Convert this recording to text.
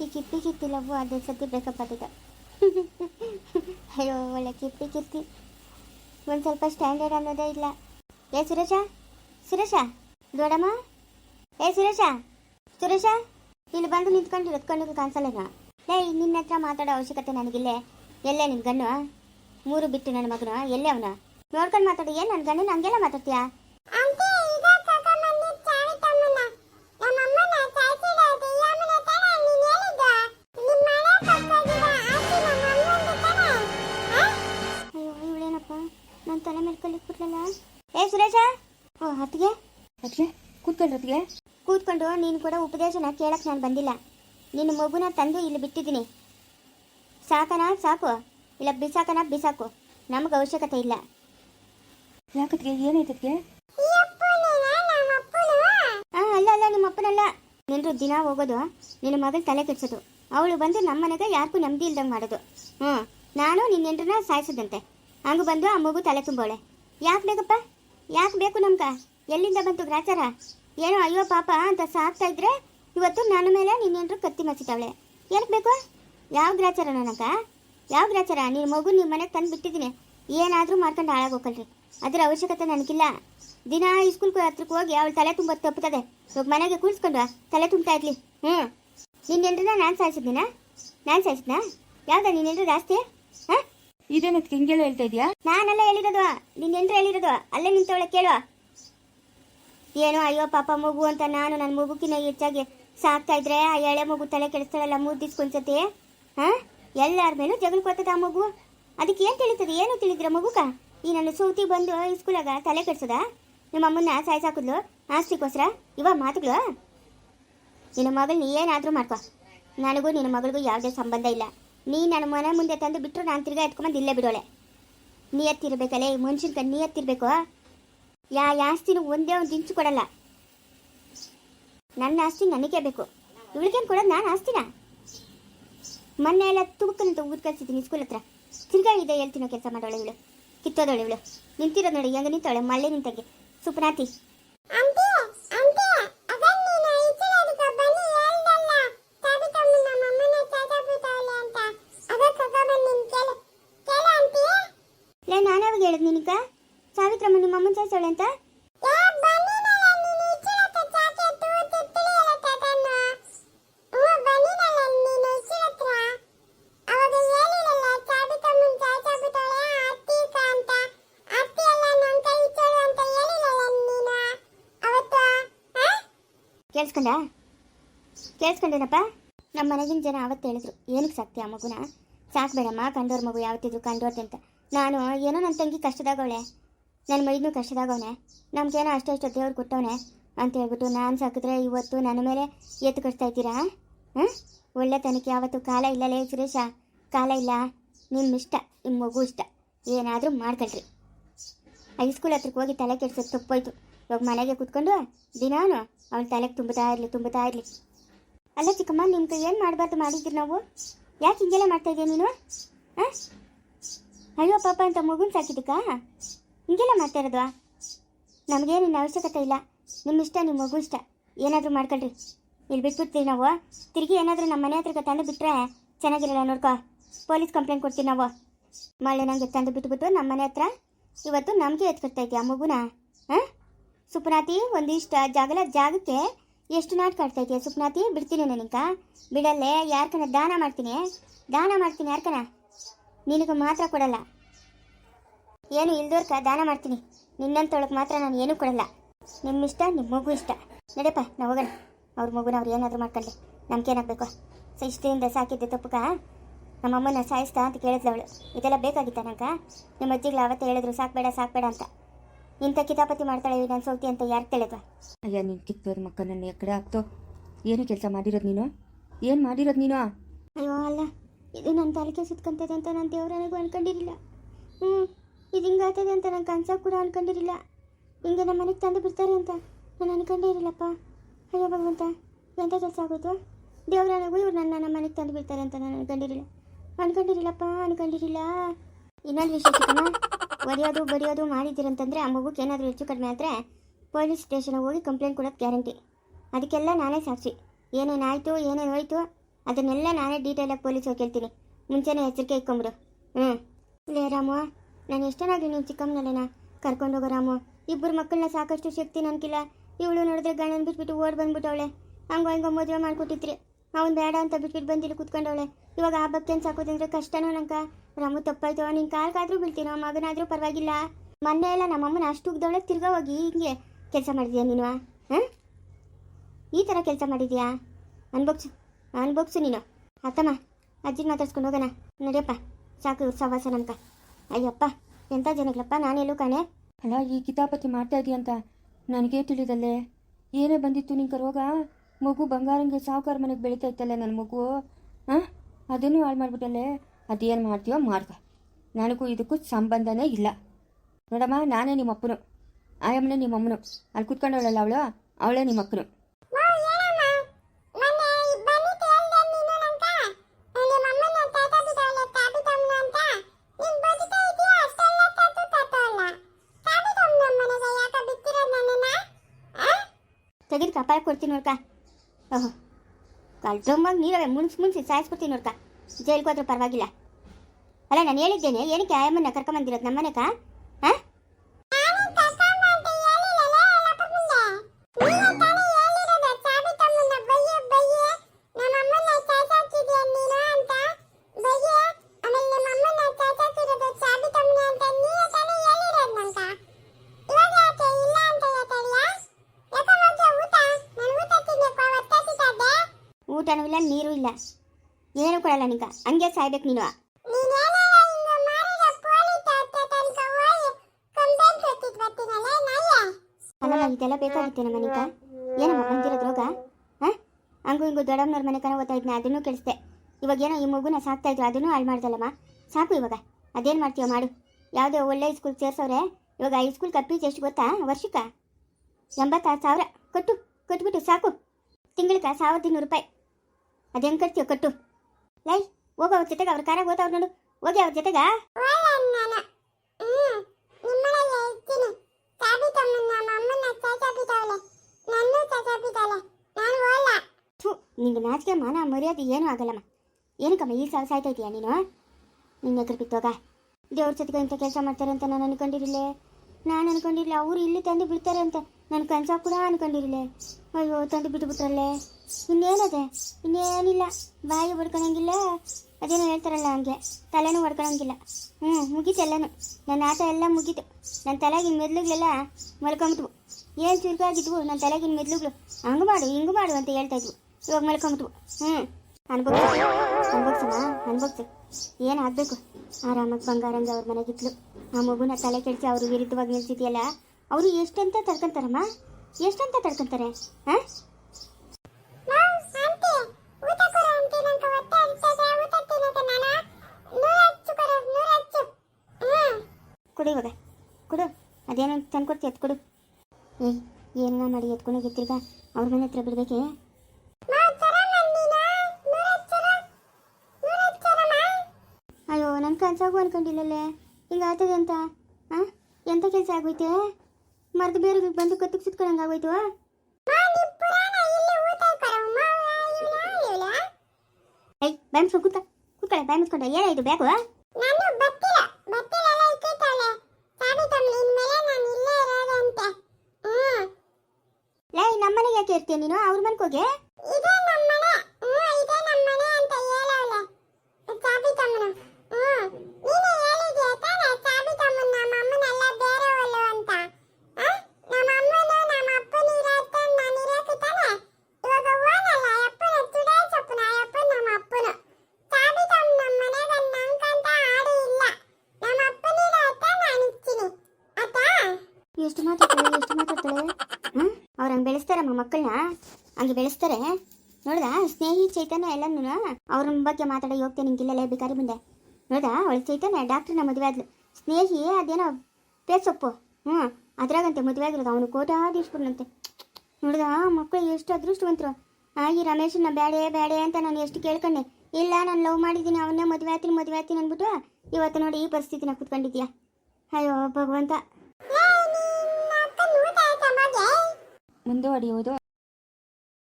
ಈ ಕಿತ್ತಿ ಲವ್ ಅದೇ ಸತಿ ಬ್ರೇಕಪ್ ಆಗಿದೆ ಅಯ್ಯೋ ಒಳ್ಳೆ ಕಿಪ್ಪಿ ಕಿತ್ತಿ ಒಂದು ಸ್ವಲ್ಪ ಸ್ಟ್ಯಾಂಡರ್ಡ್ ಅನ್ನೋದೇ ಇಲ್ಲ ಏ ಸುರೇಶ ಸುರೇಶ ದೊಡಮ್ಮ ಏ ಸುರೇಶ ಸುರೇಶ ಇಲ್ಲಿ ಬಂದು ನಿಂತ್ಕೊಂಡು ಕಣ್ಣಿಗೆ ಕಾಣಿಸಲ್ಲ ಲೇ ನಿನ್ನ ಹತ್ರ ಮಾತಾಡೋ ಅವಶ್ಯಕತೆ ನನಗಿಲ್ಲೇ ಎಲ್ಲೇ ನಿನ್ನ ಗಣ್ಣು ಮೂರು ಬಿಟ್ಟು ನನ್ನ ಮಗನು ಎಲ್ಲೇ ಅವನು ನೋಡ್ಕೊಂಡು ಮಾತಾಡು ಏನು ನನ್ನ ಗಂಡು ಹಂಗೆಲ್ಲ ಮಾತಾಡ್ತೀಯಾ ತಲೆ ಏ ಸುರೇಶ? ಓ ಅತ್ತಿಗೆ? ಅತ್ತಿಗೆ ಕೂತ್ಕೊಂಡ್ರಿ ಅತ್ತಿಗೆ? ಕೂತ್ಕೊಂಡು ನೀನು ಕೂಡ ಉಪದೇಶನ ಕೇಳಕ್ಕೆ ನಾನು ಬಂದಿಲ್ಲ. ನಿನ್ನ ಮಗುನ ತಂದು ಇಲ್ಲಿ ಬಿಟ್ಟಿದ್ದೀನಿ. ಸಾಕನ? ಸಾಕು. ಇಲ್ಲ ಬಿಸಾಕನ? ಬಿಸಾಕು. ನಮಗೆ ಅವಶ್ಯಕತೆ ಇಲ್ಲ. ಯಾಕತ್ಗೆ ಆ, ಅಲ್ಲ ಅಲ್ಲ ನಿಮ್ಮ ಅಪ್ಪನಲ್ಲ ನಿನ್ರು ದಿನ ಹೋಗೋದು ನಿನ್ನ ಮಗಳ ತಲೆ ಕೆಡ್ಸೋದು. ಅವಳು ಬಂದು ನಮ್ಮ ಮನೆಗೆ ಯಾರಿಗೂ ನೆಮ್ಮದಿ ಇಲ್ದಂಗೆ ಮಾಡೋದು. ಹ್ಞೂ ನಾನು ನಿನ್ನೆಂಟ್ರನ್ನ ಸಾಯಿಸಿದಂತೆ. ಹಂಗೆ ಬಂದು ಆ ಮಗು ತಲೆ ತುಂಬೋಳೆ. ಯಾಕೆ ಬೇಕಪ್ಪ ಯಾಕೆ ಬೇಕು ನಮ್ಗೆ? ಎಲ್ಲಿಂದ ಬಂತು ಗ್ರಾಚಾರ? ಏನೋ ಅಯ್ಯೋ ಪಾಪ ಅಂತ ಸಾಕ್ತಾ ಇದ್ರೆ ಇವತ್ತು ನನ್ನ ಮೇಲೆ ನಿನ್ನೆಂದ್ರು ಕತ್ತಿ ಮಸಿತಾವಳೆ. ಏನಕ್ಕೆ ಬೇಕು? ಯಾವ ಗ್ರಾಚಾರ ನನಗ? ಯಾವ ಗ್ರಾಚಾರ? ನಿನ್ನ ಮಗು ನಿಮ್ಮ ಮನೆಗೆ ತಂದು ಬಿಟ್ಟಿದ್ದೀನಿ. ಏನಾದರೂ ಮಾಡ್ಕೊಂಡು ಹಾಳಾಗೋಕಲ್ರಿ. ಅದರ ಅವಶ್ಯಕತೆ ನನಗಿಲ್ಲ ದಿನ ಸ್ಕೂಲ್ ಹತ್ರಕ್ಕೆ ಹೋಗಿ ಅವಳು ತಲೆ ತುಂಬ ತಪ್ಪುತ್ತದೆ. ಇವಾಗ ಮನೆಗೆ ಕೂರಿಸ್ಕೊಂಡು ತಲೆ ತುಂಬ್ತಾ ಇರಲಿ. ಹ್ಞೂ ನಿನ್ನೆಂದ್ರೆ ನಾನು ಸಾಯಿಸಿದ್ದೀನಾ ನಾನು ಸಾಯಿಸಿದ್ನಾ? ಯಾವ್ದಾ ನಿನ್ನೆಂಡ್ರು ಜಾಸ್ತಿ? ಹಾಂ? ಇದೇನತ್ಗೆ ಹಿಂಗೆಲ್ಲ ಹೇಳ್ತಾ ಇದೀಯಾ? ನಾನೆಲ್ಲ ಹೇಳಿರೋದು. ನಿನ್ನೆಂಡ್ರು ಹೇಳಿರೋದು. ಅಲ್ಲೇ ನಿಂತವಳೆ ಕೇಳುವ ಏನೋ ಅಯ್ಯೋ ಪಾಪ ಮಗು ಅಂತ ನಾನು ನನ್ನ ಮಗುಕಿನ ಹೆಚ್ಚಾಗಿ ಸಾಕ್ತಾ ಇದ್ರೆ ಆ ಎಳೆ ಮಗು ತಲೆ ಕೆಡಿಸ್ತಾಳಲ್ಲ ಮೂರು ದಿಸ್ಕೊಂಡ್ಸತಿ ಹಾ? ಎಲ್ಲರ ಮೇಲೂ ಜಗಲ್ ಕೊಡ್ತದ ಆ ಮಗು? ಅದಕ್ಕೆ ಏನು ತಿಳಿತದೆ? ಏನು ತಿಳಿದ್ರ ಮಗುಕ? ಈ ನನ್ನ ಸೌತಿ ಬಂದು ಸ್ಕೂಲಾಗ ತಲೆ ಕೆಡ್ಸದ? ನಿಮ್ಮ ಅಮ್ಮನ್ನ ಸಾಯಿಸಾಕಿದ್ಲು ಆಸ್ತಿಗೋಸ್ಕರ? ಇವ ಮಾತುಗಳು? ನಿನ್ನ ಮಗಳನ್ನ ಏನಾದರೂ ಮಾಡ್ಕೊ. ನನಗೂ ನಿನ್ನ ಮಗಳಿಗೂ ಯಾವುದೇ ಸಂಬಂಧ ಇಲ್ಲ. ನೀ ನನ್ನ ಮನೆ ಮುಂದೆ ತಂದು ಬಿಟ್ಟರು ನಾನು ತಿರ್ಗಾ ಎತ್ಕೊಂಬಂದು ಇಲ್ಲೇ ಬಿಡೋಳೆ. ನಿಯತ್ತಿರ್ಬೇಕಲ್ಲ ಈ ನೀ ನಿಯತ್ತಿರ್ಬೇಕು ಯಾ ಆಸ್ತಿನೂ ಒಂದೇ ಒಂದು ಇಂಚು ಕೊಡಲ್ಲ. ನನ್ನ ಆಸ್ತಿ ನನಗೆ ಬೇಕು. ಇವಳಿಗೇನು ಕೊಡೋದು ನಾನು ಆಸ್ತಿನ? ಮೊನ್ನೆ ಎಲ್ಲ ತುಗುಕ್ಕಂತ ಊದ್ ಕಳ್ಸಿದ್ದೀನಿ ಸ್ಕೂಲ್ ಹತ್ರ. ತಿರ್ಗಾ ಇದೆ, ಹೇಳ್ತೀನೋ ಕೆಲಸ ಮಾಡೋಳೆ ಇವಳು. ಕಿತ್ತೋದವಳು ಇವಳು. ನಿಂತಿರೋದು ನೋಡಿ, ಹೆಂಗ ನಿಂತವಳೆ? ಮಳೆ ನಿಂತಂಗೆ. ಸುಪ್ನಾತಿ ಲೇ ನಾನು ಯಾವಾಗ ಹೇಳಿದ್ ನಿನಗ ಸಾಯಿಸೋಳೆ ಅಂತ? ಕೇಳಿಸ್ಕೊಂಡ ಕೇಳಿಸ್ಕೊಂಡೇನಪ್ಪ ನಮ್ಮ ಮನೆಗಿನ ಜನ ಅವತ್ತು ಹೇಳಿದ್ರು ಏನಕ್ಕೆ ಸಾಕ್ತಿ ಆ ಮಗುನ? ಸಾಕ್ಬೇಡಮ್ಮ ಕಂಡೋರ್ ಮಗು ಯಾವತ್ತಿದ್ರು ಕಂಡೋರ್ದೆ ಅಂತ. ನಾನು ಏನೋ ನನ್ನ ತಂಗಿ ಕಷ್ಟದಾಗವಳೆ ನನ್ನ ಮೈದನು ಕಷ್ಟದಾಗವನೆ. ನಮ್ಗೇನೋ ಅಷ್ಟೇ ಅಷ್ಟು ದೇವ್ರು ಕೊಟ್ಟವನೆ ಅಂತ ಹೇಳ್ಬಿಟ್ಟು ನಾನು ಸಾಕಿದ್ರೆ ಇವತ್ತು ನನ್ನ ಮೇಲೆ ಎತ್ತು ಕಟ್ತಾ ಇದ್ದೀರಾ? ಹಾಂ? ಒಳ್ಳೆ ತನಕ ಯಾವತ್ತು ಕಾಲ ಇಲ್ಲ ಲೇ ಸುರೇಶ. ಕಾಲ ಇಲ್ಲ. ನಿಮ್ಮ ಇಷ್ಟ ನಿಮ್ಮ ಮಗು ಇಷ್ಟ. ಏನಾದರೂ ಮಾಡ್ಕೊಳ್ರಿ. ಹೈಸ್ಕೂಲ್ ಹತ್ರಕ್ಕೆ ಹೋಗಿ ತಲೆ ಕೆಡ್ಸೋದು ತಪ್ಪೋಯ್ತು. ಇವಾಗ ಮನೆಗೆ ಕೂತ್ಕೊಂಡು ದಿನಾನು ಅವ್ನ ತಲೆಗೆ ತುಂಬುತ್ತಾ ಇರಲಿ ತುಂಬುತ್ತಾ ಇರಲಿ. ಅಲ್ಲ ಚಿಕ್ಕಮ್ಮ ನಿಮ್ಗೆ ಏನು ಮಾಡಬಾರ್ದು ಮಾಡಿದ್ದೀರಿ ನಾವು? ಯಾಕೆ ಹಿಂಗೆಲ್ಲ ಮಾಡ್ತಾ ಇದೀಯ ನೀನು? ಹಾಂ? ಅಯ್ಯೋ ಪಾಪ, ಅಂತ ಮಗುನ ಸಾಕಿದ್ದಕ್ಕ? ಹಿಂಗೆಲ್ಲ ಮಾತಾಡೋದ್ವಾ ನಮಗೇನಿನ್ನ ನಿನ್ನ ಅವಶ್ಯಕತೆ ಇಲ್ಲ. ನಿಮ್ಮ ಇಷ್ಟ, ನಿಮ್ಮ ಮಗು ಇಷ್ಟ. ಏನಾದರೂ ಮಾಡ್ಕೊಳ್ರಿ. ಇಲ್ಲಿ ಬಿಟ್ಬಿಡ್ತೀವಿ ನಾವು. ತಿರುಗಿ ಏನಾದರೂ ನಮ್ಮ ಮನೆ ಹತ್ರಕ್ಕೆ ತಂದು ಬಿಟ್ಟರೆ ಚೆನ್ನಾಗಿರಲ್ಲ ನೋಡ್ಕೋ. ಪೊಲೀಸ್ ಕಂಪ್ಲೇಂಟ್ ಕೊಡ್ತೀವಿ ನಾವು. ಮಳೆ ನಂಗೆ ತಂದು ಬಿಟ್ಬಿಟ್ಟು ನಮ್ಮ ಮನೆ ಹತ್ರ ಇವತ್ತು ನಮಗೆ ಎತ್ಕೊಡ್ತಾ ಆ ಮಗುನ? ಹಾಂ ಸುಪ್ನಾತಿ ಒಂದಿಷ್ಟ ಜಾಗಲ ಜಾಗಕ್ಕೆ ಎಷ್ಟು ನಾಟ್ ಆಡ್ತಾ ಸುಪ್ನಾತಿ? ಬಿಡ್ತೀನಿ ನನಗ ಬಿಡಲ್ಲೇ, ಯಾರ್ಕನ? ದಾನ ಮಾಡ್ತೀನಿ. ದಾನ ಮಾಡ್ತೀನಿ ಯಾರ್ಕನ? ನಿನಗೆ ಮಾತ್ರ ಕೊಡಲ್ಲ. ಏನು ಇಲ್ದೋರ್ಕ ದಾನ ಮಾಡ್ತೀನಿ. ನಿನ್ನಂತೊಳಗೆ ಮಾತ್ರ ನಾನು ಏನೂ ಕೊಡಲ್ಲ. ನಿಮ್ಮ ಇಷ್ಟ ನಿಮ್ಮ ಮಗು ಇಷ್ಟ. ನಡೆಯಪ್ಪ ನಾವು ಹೋಗೋಣ. ಅವ್ರ ಮಗುನ ಅವ್ರು ಏನಾದರೂ ಮಾಡ್ಕೊಳ್ಳಿ ನಮ್ಗೇನಾಗಬೇಕು ಸೊ ಇಷ್ಟದಿಂದ ಸಾಕಿದ್ದೆ ತಪ್ಪುಕ? ನಮ್ಮ ಅಮ್ಮನ ಸಾಯಿಸ್ತಾ ಅಂತ ಕೇಳಿದ್ಲು ಅವಳು. ಇದೆಲ್ಲ ಬೇಕಾಗಿತ್ತ ನಂಗೆ? ನಿಮ್ಮ ಅಜ್ಜಿಗಳು ಅವತ್ತೇ ಹೇಳಿದ್ರು ಸಾಕ್ಬೇಡ ಸಾಕ್ಬೇಡ ಅಂತ. ಇಂಥ ಕಿತಾಪತಿ ಮಾಡ್ತಾಳೆ ನಾನು ಸೌತಿ ಅಂತ ಯಾರು ತಿಳಿದ್ವಾ? ಅಯ್ಯ ನೀನು ಕಿತ್ತೋರ್ ಮಕ್ಕ ನನ್ನ ಎಕ್ಕಡೆ ಆಗ್ತೋ ಏನು ಕೆಲಸ ಮಾಡಿರೋದು ನೀನು? ಏನು ಮಾಡಿರೋದು ನೀನು? ಅಯ್ಯೋ ಅಲ್ಲ. ಇದು ನನ್ನ ತಲೆಗೆ ಸುತ್ಕೊಂತದೆ ಅಂತ ನಾನು ದೇವರನಿಗೂ ಅನ್ಕೊಂಡಿರಲಿಲ್ಲ. ಹ್ಞೂ ಇದು ಹಿಂಗಾಗ್ತದೆ ಅಂತ ನಾನು ಕನ್ಸಾಗ ಕೂಡ ಅನ್ಕೊಂಡಿರಲಿಲ್ಲ. ಹಿಂಗೆ ನಮ್ಮ ಮನೆಗೆ ತಂದು ಬಿಡ್ತಾರೆ ಅಂತ ನಾನು ಅನ್ಕೊಂಡೇ ಇರಲಿಲ್ಲಪ್ಪ ಅಯ್ಯೋ ಭಗವಂತ ಎಂಥ ಕೆಲಸ ಆಗೋದು ದೇವರನಿಗೂ ಇವ್ರು ನನ್ನ ನಮ್ಮ ಮನೆಗೆ ತಂದು ಬಿಡ್ತಾರೆ ಅಂತ ನಾನು ಅನ್ಕೊಂಡಿರಲಿಲ್ಲ. ಅನ್ಕೊಂಡಿರಲಿಲ್ಲಪ್ಪ, ಅನ್ಕೊಂಡಿರಲಿಲ್ಲ. ಇನ್ನೊಂದು ವಿಷಯ ಬರೆಯೋದು ಬರೆಯೋದು ಮಾಡಿದ್ದೀರಂತಂದರೆ ಆ ಮಗುಗೆ ಏನಾದರೂ ಹೆಚ್ಚು ಕಡಿಮೆ ಆದರೆ ಪೊಲೀಸ್ ಸ್ಟೇಷನ್ಗೆ ಹೋಗಿ ಕಂಪ್ಲೇಂಟ್ ಕೊಡೋದು ಗ್ಯಾರಂಟಿ. ಅದಕ್ಕೆಲ್ಲ ನಾನೇ ಸಾಕ್ಷಿ. ಏನೇನಾಯಿತು ಏನೇನು ಹೋಯಿತು, ಅದನ್ನೆಲ್ಲ ನಾನೇ ಡೀಟೇಲಾಗಿ ಪೊಲೀಸವ್ರು ಕೇಳ್ತೀನಿ. ಮುಂಚೆನೇ ಎಚ್ಚರಿಕೆ ಇಟ್ಕೊಂಬಿಡು. ಹ್ಞೂ ಲೇ ರಾಮು ನಾನು ಎಷ್ಟನಾಗಲಿ ನೀನು ಚಿಕ್ಕಮ್ಮನಲ್ಲೇನ ಕರ್ಕೊಂಡೋಗೋ ರಾಮು. ಇಬ್ಬರು ಮಕ್ಕಳನ್ನ ಸಾಕಷ್ಟು ಶಕ್ತಿ ನನಗಿಲ್ಲ ಇವಳು ನೋಡಿದ್ರೆ ಗಂಡನ ಬಿಟ್ಬಿಟ್ಟು ಓಡ್ ಬಂದ್ಬಿಟ್ಟವಳೆ. ಹಂಗೋ ಹಿಂಗೋ ಮದುವೆ ಮಾಡ್ಕೊಟ್ಟಿದ್ರಿ. ಅವ್ನು ಬೇಡ ಅಂತ ಬಿಟ್ಬಿಟ್ಟು ಬಂದಿಲ್ಲ ಕೂತ್ಕೊಂಡವಳೆ. ಇವಾಗ ಆ ಭಕ್ತಿಯನ್ನು ಸಾಕೋದಂದ್ರೆ ಕಷ್ಟನೋ ನಂಕ ರಾಮು ತಪ್ಪಾಯ್ತು? ನಿನ್ನ ಕಾಲ್ಗಾದ್ರೂ ಬೀಳ್ತೀನೋ? ಮಗನಾದರೂ ಪರವಾಗಿಲ್ಲ. ಮೊನ್ನೆ ಎಲ್ಲ ನಮ್ಮಮ್ಮನ ಅಷ್ಟು ಉಗ್ದವಳೆ ತಿರ್ಗಾ ಹೋಗಿ ಹಿಂಗೆ ಕೆಲಸ ಮಾಡಿದ್ಯಾ ನೀನು? ಹಾಂ? ಈ ಥರ ಕೆಲಸ ಮಾಡಿದ್ಯಾ? ಅನ್ಬೋಗ್ಸು ಅನ್ಬೋಗ್ಸು ನೀನು. ಅತ್ತಮ್ಮ, ಅಜ್ಜಿನ ಮಾತಾಡ್ಸ್ಕೊಂಡು ಹೋಗೋಣ. ನಡಿಯಪ್ಪ, ಸಾಕು ಸವಾಸ ನಮ್ಕ ಅಯ್ಯಪ್ಪ ಎಂಥ ಜನಗಳಪ್ಪ, ನಾನೆಲ್ಲೂ ಕಾಣೆ? ಅಲ್ಲ, ಈ ಕಿತಾಪತಿ ಮಾಡ್ತಾ ಅಂತ ನನಗೇ ತಿಳಿದಲ್ಲೇ. ಏನೇ ಬಂದಿತ್ತು ನಿಂಗೆ ರೋಗ? ಮಗು ಬಂಗಾರಂಗೆ ಸಾವುಕಾರ ಮನೆಗೆ ಬೆಳೀತಾ ಇತ್ತಲ್ಲ ನನ್ನ ಮಗು? ಹಾಂ? ಅದನ್ನು ಹಾಳು ಮಾಡಿಬಿಟ್ಟಲ್ಲೇ? ಅದೇನು ಮಾಡ್ತೀಯೋ ಮಾಡ್ಕ ನನಗೂ ಇದಕ್ಕೂ ಸಂಬಂಧನೇ ಇಲ್ಲ. ನೋಡಮ್ಮ, ನಾನೇ ನಿಮ್ಮ ಅಪ್ಪನು ಆಯಮ್ಮನೇ ನಿಮ್ಮ ಅಮ್ಮನು ಅಲ್ಲಿ ಕುತ್ಕೊಂಡವಳಲ್ಲ ಅವಳು? ಅವಳೇ ನಿಮ್ಮ ಅಕ್ಕನು ಕೊಡ್ತೀನಿ ನೋಡ್ಕ. ಓಹೋ. ನೀರಲ್ಲ ನೀರವೆ, ಮುನ್ಸಿ ಮುನ್ಸಿ ಸಾಯಿಸ್ಬಿಡ್ತೀನಿ ನೋಡ್ಕ. ಜೈಲ್ಗೆ ಹೋದ್ರೂ ಪರವಾಗಿಲ್ಲ. ಅಲ್ಲ, ನಾನು ಹೇಳಿದ್ದೇನೆ, ಏನಕ್ಕೆ ಆಯಮ್ಮನ್ನ ಕರ್ಕೊಂಬಂದಿರೋದು ನಮ್ಮನೆಕ ಇಲ್ಲ, ನೀರು ಇಲ್ಲ. ಏನು ಕೊಡಲ್ಲ ನಿಂಗ. ಹಂಗೆ ಸಾಯ್ಬೇಕು ನೀನು. ಅಲ್ಲ ಇದೆಲ್ಲ ಬೇಕಾಗುತ್ತೆ ನಮ್ಮ ನಿಂಗ ಏನಮ್ಮ, ಬಂದಿರೋದು ರೋಗ? ಹಾಂ? ಹಂಗು ಹಿಂಗು ದೊಡ್ಡಮ್ಮನವ್ರ ಮನೆ ಕನ ಓದ್ತಾ ಇದ್ನ, ಅದನ್ನು ಕೇಳಿಸ್ದೆ. ಇವಾಗ ಏನೋ ಈ ಮಗುನ ಸಾಕ್ತಾ ಇದ್ರು, ಅದನ್ನು ಹಾಳು ಮಾಡ್ದಲ್ಲಮ್ಮ. ಸಾಕು ಇವಾಗ. ಅದೇನು ಮಾಡ್ತೀವ ಮಾಡು. ಯಾವುದೋ ಒಳ್ಳೆ ಸ್ಕೂಲ್ ಸೇರ್ಸೋರೆ ಇವಾಗ ಈ ಸ್ಕೂಲ್ ಕಪ್ಪೀಸ್ ಎಷ್ಟು ಗೊತ್ತಾ? ವರ್ಷಕ್ಕ? ಎಂಬತ್ತಾರು ಸಾವಿರ. ಕೊಟ್ಟು, ಕೊಟ್ಬಿಟ್ಟು ಸಾಕು. ತಿಂಗಳಿಗೆ ಸಾವಿರದ ಇನ್ನೂರು ರೂಪಾಯಿ. ಅದು ಹೆಂಗೆ ಕಟ್ತೀವ ಕಟ್ಟು. ಲೈ, ಹೋಗೋ ಅವ್ರ ಜೊತೆಗೆ, ಅವ್ರ ಕಾರಾಗ ಓದವ್ರು ನೋಡು. ಹೋಗಿ ಅವ್ರ ಜೊತೆಗ? ನಿಂಗೆ ನಾಚಿಕೆ, ಮಾನ, ಮರ್ಯಾದೆ ಏನೂ ಆಗಲ್ಲಮ್ಮ. ಏನಕ್ಕಮ್ಮ ಈ ಸಾಲ ಸಾಯ್ತಾ ಇದೀಯಾ ನೀನು? ನಿನ್ನ ಕೃಪಿತ್ತೋಗ ದೇವ್ರ ಜೊತೆಗೆ ಇಂಥ ಕೆಲಸ ಮಾಡ್ತಾರೆ ಅಂತ ನಾನು ಅನ್ಕೊಂಡಿರಲಿಲ್ಲ. ನಾನು ಅನ್ಕೊಂಡಿರ್ಲಿ, ಅವರು ಇಲ್ಲಿ ತಂದು ಬಿಡ್ತಾರೆ ಅಂತ. ನನ್ನ ಕನಸ ಕೂಡ ಅನ್ಕೊಂಡಿರಲಿಲ್ಲ ಅಯ್ಯೋ, ತಂದು ಬಿಟ್ಟು ಬಿಟ್ರಲ್ಲೇ ಇನ್ನೇನದೆ? ಇನ್ನೇನಿಲ್ಲ. ಬಾಯಿ ಹೊಡ್ಕೊಳಂಗಿಲ್ಲ. ಅದೇನೋ ಹೇಳ್ತಾರಲ್ಲ ಹಂಗೆ. ತಲೆನೂ ಹೊಡ್ಕೊಳಂಗಿಲ್ಲ. ಹ್ಞೂ ಮುಗೀತು ಎಲ್ಲನೂ. ನನ್ನ ಆಟ ಎಲ್ಲ ಮುಗೀತು. ನನ್ನ ತಲೆಗಿನ ಮೆದ್ಲುಗಳೆಲ್ಲ ಮಲ್ಕೊಂಬಿಟ್ವು. ಏನು ಚುರುಕಾಗಿದ್ವು? ನನ್ನ ತಲೆಗಿನ ಮೆದ್ಲುಗಳು. ಹಂಗೆ ಮಾಡು, ಹಿಂಗೆ ಮಾಡು ಅಂತ ಹೇಳ್ತಾ ಇದ್ವು. ಇವಾಗ ಮಲ್ಕೊಂಬಿಟ್ವು. ಹ್ಞೂ ಅನ್ಭೋಗ್ಸ ಅನ್ಭೋಗ್ಸಮ್ಮ ಅನ್ಭೋಗ್ಸು ಏನು ಆಗಬೇಕು? ಆರಾಮಾಗಿ ಬಂಗಾರಂಗೆ ಅವ್ರ ಮನೆಗಿದ್ಲು. ಆ ಮಗುನ ತಲೆ ಕೆಡಿಸಿ ಅವರು ವಿರುದ್ಧವಾಗಿ ನಿಲ್ಸಿದೆಯಲ್ಲ ಅವರು ಎಷ್ಟಂತ ತಡ್ಕೊಂತಾರಮ್ಮ? ಎಷ್ಟಂತ ತಡ್ಕೊಂತಾರೆ ಹಾಂ? ಕೊಡು ಇವಾಗ. ಕೊಡು. ಅದೇನೋ ತಂದ್ಕೊಡ್ತಿ ಎತ್ ಕೊಡು. ಏಯ್ ಏನನ್ನ ಮಾಡಿ ಎತ್ಕೊಂಡು ಗೊತ್ತಿರ್ಗ ಅವ್ರ ಮನೆ ಹತ್ರ ಬಿಡ್ಬೇಕೆ? ಅಯ್ಯೋ ನನ್ನ ಕನ್ಸಾಗು ಅನ್ಕೊಂಡಿಲ್ಲಲ್ಲೇ. ಹಿಂಗೆ ಆಗ್ತದೆ ಅಂತ? ಹಾಂ ಎಂಥ ಕೆಲಸ ಆಗೋಯ್ತೆ? ಮರ್ದು ಬೇರೆ ಬಂದು ಕತ್ತಿಗೆ ಸುತ್ಕೊಳಂಗೆ ಆಗೋಯ್ತು? ಏಯ್ ಬಾಯ್ ಕೂತ್ಕ. ಕೂತ್ಕೊಳ್ಳೆ ಬಾಯ್ ಮುಚ್ಕೊಂಡೆ. ಏನಾಯ್ತು ಬ್ಯಾಗು? ಲೇ ನಮ್ಮನೆಗೆ ಯಾಕೆ ಇರ್ತೀಯ ನೀನು? ಅವ್ರ ಮನೆಗೆ ಹೋಗಿ ಇದೇ ನಮ್ಮನೆ ಹ್ಮ್ ಇದೇ ನಮ್ಮನೆ ಅಂತ ಹೇಳವಳೆ ಸಾಬಿ ತಮ್ಮನ ಹ್ಮ್ ನೀನು ಹೇಳಿದ್ಯಾ ತಾನೆ ಸಾಬಿ ತಮ್ಮನ ನಮ್ಮ ಅಮ್ಮನೆಲ್ಲ ಬೇರೆಯವಳು ಅಂತ ಆ? ನಮ್ಮ ಅಮ್ಮನು ನಮ್ಮ ಅಪ್ಪನ ಇರತ್ತೆ ನಾನು ಇರಕ್ಕೆ ತಾನೆ ಇವಾಗ ಓನಲ್ಲ ಅಪ್ಪನ ಚುಡಾಯಿಸಪ್ಪನ ಅಪ್ಪನ ನಮ್ಮ ಅಪ್ಪನು ಸಾಬಿ ತಮ್ಮ ನಮ್ಮ ಮನೆಗೆ ನಂಗಂತ ಆಡು ಇಲ್ಲ ನಮ್ಮ ಅಪ್ಪನಿರತ್ತೆ ನಾನು ಇಚ್ಚಿನಿ ಆತಾ ಎಷ್ಟು ಮಾತಾಡ್ತಾಳೆ ಎಷ್ಟು ಮಾತಾಡ್ತಾಳೆ ಹ್ಞೂ ಅವ್ರು ಹಂಗೆ ಬೆಳೆಸ್ತಾರಮ್ಮ ಮಕ್ಕಳನ್ನ ಹಂಗೆ ಬೆಳೆಸ್ತಾರೆ. ನೋಡ್ದಾ, ಸ್ನೇಹಿ ಚೈತನ್ಯ ಎಲ್ಲನೂ ಅವ್ರ ಬಗ್ಗೆ ಮಾತಾಡೋ ಹೋಗ್ತೇನೆ ನಿಂಗಿಲ್ಲಲೇ ಬೇಕಾರಿ ಬಂದೆ ನೋಡ್ದಾ, ಅವಳು ಚೈತನ್ಯ ಡಾಕ್ಟ್ರನ್ನ ಮದುವೆ ಆದ್ಲು. ಸ್ನೇಹಿ ಅದೇನೋ ಪೇಸೊಪ್ಪು ಹ್ಞೂ ಅದ್ರಾಗಂತೆ ಮದುವೆ ಆಗಿರೋದು, ಅವನು ಕೋಟಾಧೀಶ್ವರನಂತೆ. ನೋಡ್ದಾ ಮಕ್ಕಳು ಎಷ್ಟು ಅದೃಷ್ಟವಂತರು. ಈ ರಮೇಶನ್ನ ಬೇಡೇ ಬೇಡೆ ಅಂತ ನಾನು ಎಷ್ಟು ಕೇಳ್ಕೊಂಡೆ. ಇಲ್ಲ, ನಾನು ಲವ್ ಮಾಡಿದ್ದೀನಿ, ಅವನ್ನೇ ಮದುವೆ ಆಗ್ತೀನಿ ಮದುವೆ ಆಯ್ತೀನಿ ಅಂದ್ಬಿಟ್ಟು ಇವತ್ತು ನೋಡಿ ಈ ಪರಿಸ್ಥಿತಿನ ಕುತ್ಕೊಂಡಿದ್ಯಾ ಅಯ್ಯೋ, ಭಗವಂತ. ಮುಂದುವರಿಯುವುದು